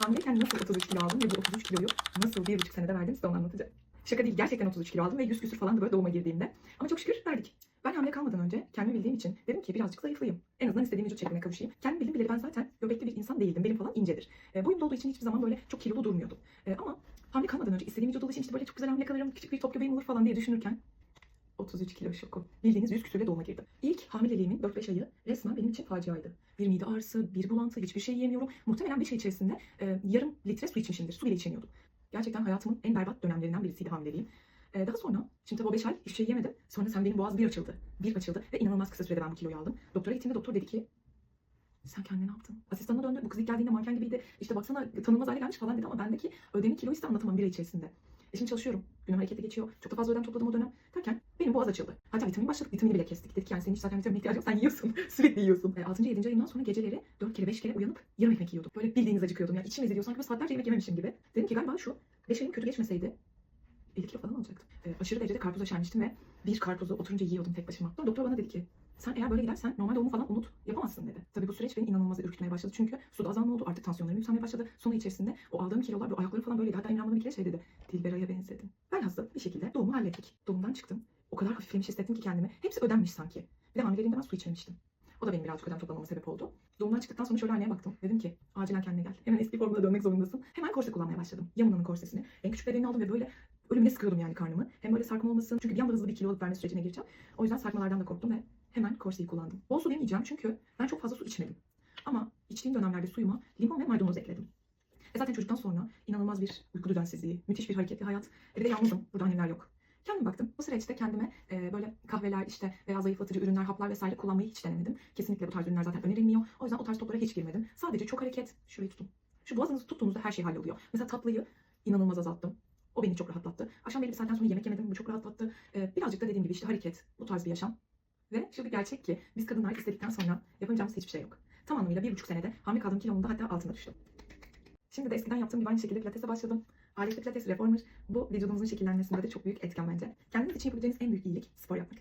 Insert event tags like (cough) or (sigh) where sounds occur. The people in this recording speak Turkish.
Hamileyken nasıl 33 kilo aldım ve bu 33 kiloyu nasıl bir buçuk senede verdim size onu anlatacağım. Şaka değil gerçekten 33 kilo aldım ve 100 küsür falan da böyle doğuma girdiğimde. Ama çok şükür verdik. Ben hamile kalmadan önce kendimi bildiğim için dedim ki birazcık zayıflayayım. En azından istediğim vücut şekline kavuşayım. Kendimi bildim bileli ben zaten göbekli bir insan değildim. Benim falan incedir. E, boyum olduğu için hiçbir zaman böyle çok kilolu durmuyordum. E, ama hamile kalmadan önce istediğim vücuda ulaşayım işte böyle çok güzel hamile kalırım, küçük bir top göbeğim olur falan diye düşünürken 33 kilo şoku. Bildiğiniz 100 küsürle doğuma girdim. İlk hamileliğimin 4-5 ayı resmen benim için faciaydı. Bir mide ağrısı, bir bulantı, hiçbir şey yiyemiyorum. Muhtemelen bir şey içerisinde e, yarım litre su içmişimdir. Su bile içemiyordum. Gerçekten hayatımın en berbat dönemlerinden birisiydi hamileliğim. E, daha sonra, şimdi tabii o 5 ay hiçbir şey yemedim. Sonra sen benim boğaz bir açıldı. Bir açıldı ve inanılmaz kısa sürede ben bu kiloyu aldım. Doktora gittiğimde doktor dedi ki sen kendine ne yaptın? Asistanına döndü. Bu kız ilk geldiğinde manken gibiydi. İşte baksana tanınmaz hale gelmiş falan dedi ama bendeki ödemi kiloyu size anlatamam bir ay içerisinde. E şimdi çalışıyorum. Günüm hareketli geçiyor. Çok da fazla ödem topladım o dönem. Derken benim boğaz açıldı. Hatta vitamin başladık. Vitamini bile kestik. Dedik yani senin hiç zaten vitamin ihtiyacın yok. Sen yiyorsun. (laughs) Sürekli yiyorsun. E, 6. 7. ayımdan sonra geceleri 4 kere 5 kere uyanıp yarım ekmek yiyordum. Böyle bildiğiniz acıkıyordum. Yani içim eziliyor. Sanki böyle saatlerce yemek yememişim gibi. Dedim ki galiba şu 5 ayım kötü geçmeseydi 50 kilo falan alacaktım. E, aşırı derecede karpuza şermiştim ve bir karpuzu oturunca yiyordum tek başıma. Sonra doktor bana dedi ki sen eğer böyle gidersen normal doğumu falan unut yapamazsın dedi. Bu süreç beni inanılmaz ürkütmeye başladı. Çünkü suda azalma oldu. Artık tansiyonlarım yükselmeye başladı. Sonu içerisinde o aldığım kilolar, bu ayakları falan böyleydi. Hatta Emre bana bir kere şey dedi. Dilberay'a benzedin. Velhasıl bir şekilde doğumu hallettik. Doğumdan çıktım. O kadar hafiflemiş hissettim ki kendimi. Hepsi ödenmiş sanki. Bir de hamileliğimde ben su içmemiştim. O da benim birazcık ödem toplamama sebep oldu. Doğumdan çıktıktan sonra şöyle aynaya baktım. Dedim ki acilen kendine gel. Hemen eski formuna dönmek zorundasın. Hemen korse kullanmaya başladım. Yamuna'nın korsesini. En küçük bedenini aldım ve böyle ölümüne sıkıyordum yani karnımı. Hem böyle sarkma olmasın. Çünkü bir anda hızlı bir kilo alıp verme sürecine gireceğim. O yüzden sarkmalardan da korktum ve hemen korseyi kullandım. Bol su demeyeceğim çünkü ben çok fazla su içmedim. Ama içtiğim dönemlerde suyuma limon ve maydanoz ekledim. E zaten çocuktan sonra inanılmaz bir uyku düzensizliği, müthiş bir hareketli hayat. E bir de yalnızım. Burada annemler yok. Kendim baktım. Bu süreçte kendime e, böyle kahveler işte veya zayıflatıcı ürünler, haplar vesaire kullanmayı hiç denemedim. Kesinlikle bu tarz ürünler zaten önerilmiyor. O yüzden o tarz toplara hiç girmedim. Sadece çok hareket. Şurayı tutun. Şu boğazınızı tuttuğunuzda her şey halloluyor. Mesela tatlıyı inanılmaz azalttım. O beni çok rahatlattı. Akşam belli bir saatten sonra yemek yemedim. Bu çok rahatlattı. E, birazcık da dediğim gibi işte hareket. Bu tarz bir yaşam. Ve şu bir gerçek ki biz kadınlar istedikten sonra yapamayacağımız hiçbir şey yok. Tam anlamıyla bir buçuk senede hamile kaldığım kilonun da hatta altına düştüm. Şimdi de eskiden yaptığım gibi aynı şekilde pilatese başladım. Aletli pilates reformer bu vücudunuzun şekillenmesinde de çok büyük etken bence. Kendiniz için yapabileceğiniz en büyük iyilik spor yapmak.